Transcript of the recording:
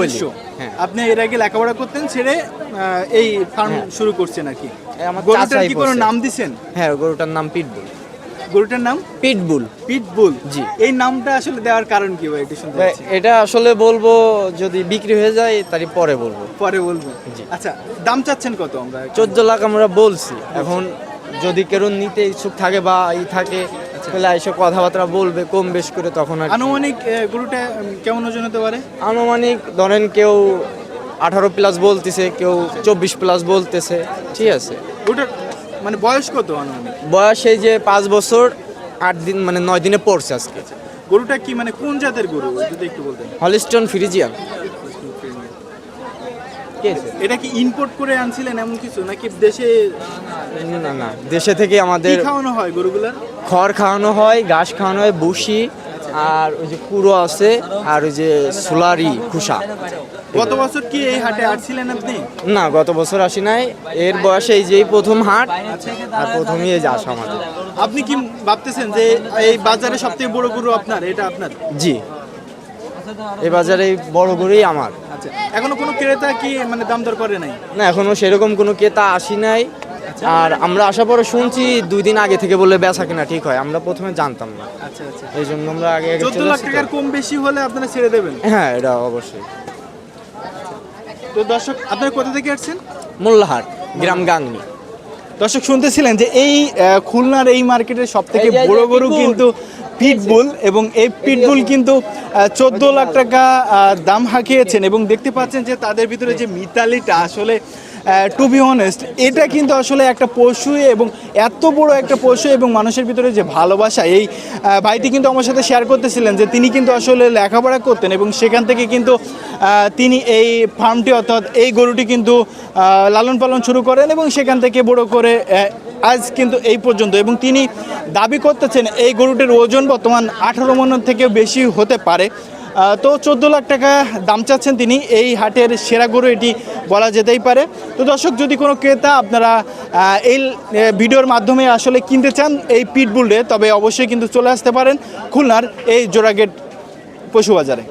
কোহলি হ্যাঁ। আপনি এর আগে লেখাপড়া করতেন ছেড়ে এই ফার্ম হ্যাঁ। শুরু করছেন আর কি। গরুটার কি কোনো নাম দিছেন? হ্যাঁ গরুটার নাম পিটবুল গরুটার নাম? Pitbull pitbull ji. এই নামটা আসলে দেওয়ার কারণ কি ভাই। এটা আসলে বলব যদি বিক্রি হয়ে যায় তারই পরে বলব। পরে বলব। জি। আচ্ছা দাম চাচ্ছেন কত আমরা? চোদ্দ লাখ আমরা বলছি। এখন যদি কেউ নিতে ইচ্ছুক থাকে বা ই থাকে তাহলে এসব কথাবার্তা বলবে কম বেশ করে তখন আর আনুমানিক গরুটা কেমন ওজন হতে পারে? আনুমানিক ধরেন কেউ আঠারো প্লাস বলতেছে কেউ চব্বিশ প্লাস বলতেছে। ঠিক আছে। গরুটার মানে বয়স কত আনুমানিক? বয়স এই যে পাঁচ বছর আট দিন মানে নয় দিনে পড়ছে আজকে। গরুটা কি মানে কোন জাতের গরু? যদি একটু বলতেন। Holstein Friesian? এটা কি ইম্পোর্ট করে আনছিলেন এমন কিছু নাকি দেশে না না দেশে থেকে আমাদের খাওয়ানো হয় গরুগুলার? খড় খাওয়ানো হয় ঘাস খাওয়ানো হয় বুসি আর ওই যে কুড়ো আছে আর ওই যে সোলারি খুসা। গত বছর কি এই হাটে আসছিলেন আপনি? না গত বছর আসি নাই। এর বয়সে এই যেই প্রথম হাট আর প্রথমই এই যে আসা আমাদের। আপনি কি ভাবতেছেন যে এই বাজারে সবথেকে বড় গরু আপনার এটা আপনার? জি। এই বাজারে বড় গরুই আমার। আচ্ছা এখনও কোনো ক্রেতা কি মানে দাম দর করে নাই? না এখনও সেরকম কোনো ক্রেতা আসি নাই। আর আমরা আসার পরে শুনছি দুই দিন আগে থেকে বললে বেচা কিনা ঠিক হয় আমরা প্রথমে জানতাম না। আচ্ছা আচ্ছা। এই জন্য আমরা আগে আগে চোদ্দ চলে লাখ তো। টাকার কম বেশি হলে আপনারা ছেড়ে দেবেন? হ্যাঁ এটা অবশ্যই। তো দর্শক আপনারা কোথা থেকে আসছেন? মোল্লাহাট গ্রাম গাংনি। দর্শক শুনতেছিলেন যে এই আহ, খুলনার এই মার্কেটের সব থেকে এই যে- এই যে বড় গরু। কিন্তু পিটবুল এবং এই পিটবুল কিন্তু চোদ্দ লাখ টাকা আহ, দাম হাঁকিয়েছেন এবং দেখতে পাচ্ছেন যে তাদের ভিতরে যে মিতালিটা আসলে টু বি অনেস্ট এটা কিন্তু আসলে একটা পশু এবং এত বড় একটা পশু এবং মানুষের ভিতরে যে ভালোবাসা, এই ভাইটি কিন্তু আমার সাথে শেয়ার করতেছিলেন যে তিনি কিন্তু আসলে লেখাপড়া করতেন এবং সেখান থেকে কিন্তু তিনি এই ফার্মটি অর্থাৎ এই গরুটি কিন্তু লালন পালন শুরু করেন এবং সেখান থেকে বড় করে আজ কিন্তু এই পর্যন্ত এবং তিনি দাবি করতেছেন এই গরুটির ওজন বর্তমান আঠারো মন থেকে বেশি হতে পারে। তো চোদ্দ লাখ টাকা দাম চাচ্ছেন তিনি। এই হাটের সেরা গরু এটি বলা যেতেই পারে। তো দর্শক, যদি কোনো ক্রেতা আপনারা এই ভিডিওর মাধ্যমে আসলে কিনতে চান এই পিটবুলডে তবে অবশ্যই কিন্তু চলে আসতে পারেন খুলনার এই জোড়াগেট পশু বাজারে